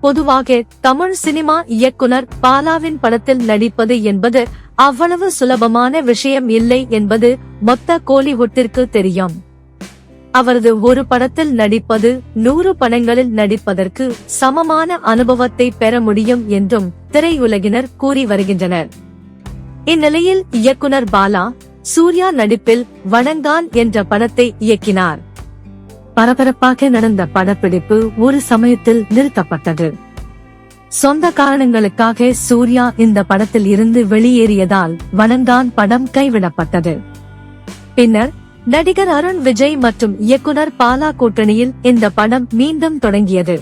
பொதுவாக தமிழ் சினிமா இயக்குனர் பாலாவின் படத்தில் நடிப்பது என்பது அவ்வளவு சுலபமான விஷயம் இல்லை என்பது மொத்த கோலிவுட்டிற்கு தெரியும். அவரது ஒரு படத்தில் நடிப்பது நூறு படங்களில் நடிப்பதற்கு சமமான அனுபவத்தை பெற முடியும் என்றும் திரையுலகினர் கூறி வருகின்றனர். இந்நிலையில் இயக்குனர் பாலா சூர்யா நடிப்பில் வணங்கான் என்ற படத்தை இயக்கினார். பரபரப்பாக நடந்த படப்பிடிப்பு ஒரு சமயத்தில் நிறுத்தப்பட்டது. சொந்த காரணங்களுக்காக சூர்யா இந்த படத்தில் இருந்து வெளியேறியதால் வனந்தான் படம் கைவிடப்பட்டது. பின்னர் நடிகர் அருண் விஜய் மற்றும் இயக்குனர் பாலா கூட்டணியில் இந்த படம் மீண்டும் தொடங்கியது.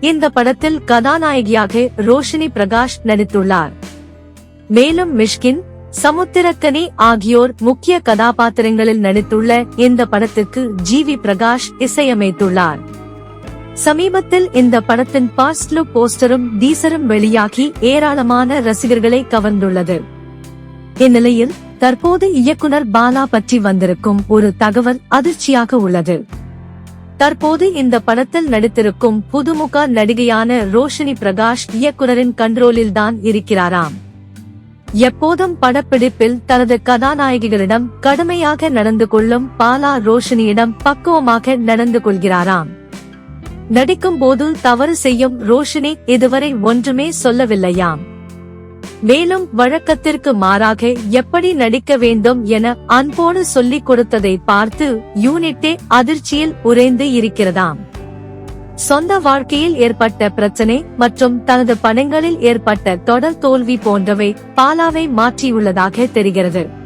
இந்த படத்தில் கதாநாயகியாக ரோஷினி பிரகாஷ் நடித்துள்ளார். மேலும் மிஷ்கின் சமுத்திரக்கனி ஆகியோர் முக்கிய கதாபாத்திரங்களில் நடித்துள்ள இந்த படத்திற்கு ஜி வி பிரகாஷ் இசையமைத்துள்ளார். சமீபத்தில் இந்த படத்தின் பாஸ்ட் லுக் போஸ்டரும் டீசரும் வெளியாகி ஏராளமான ரசிகர்களை கவர்ந்துள்ளது. இந்நிலையில் தற்போது இயக்குனர் பாலா பற்றி வந்திருக்கும் ஒரு தகவல் அதிர்ச்சியாக உள்ளது. தற்போது இந்த படத்தில் நடித்திருக்கும் புதுமுக நடிகையான ரோஷினி பிரகாஷ் இயக்குனரின் கண்ட்ரோலில் தான் இருக்கிறாராம். எப்போதும் படப்பிடிப்பில் தனது கதாநாயகிகளிடம் கடுமையாக நடந்து கொள்ளும் பாலா ரோஷினியிடம் பக்குவமாக நடந்து கொள்கிறாராம். நடிக்கும் போது தவறு செய்யும் ரோஷினி இதுவரை ஒன்றுமே சொல்லவில்லையாம். மேலும் வழக்கத்திற்கு மாறாக எப்படி நடிக்க வேண்டும் என அன்போடு சொல்லிக் கொடுத்ததை பார்த்து யூனிட்டே அதிர்ச்சியில் உறைந்து இருக்கிறதாம். சொந்த வாழ்க்கையில் ஏற்பட்ட பிரச்சனை மற்றும் தனது பணங்களில் ஏற்பட்ட தொடர் தோல்வி போன்றவை பாலாவை மாற்றியுள்ளதாக தெரிகிறது.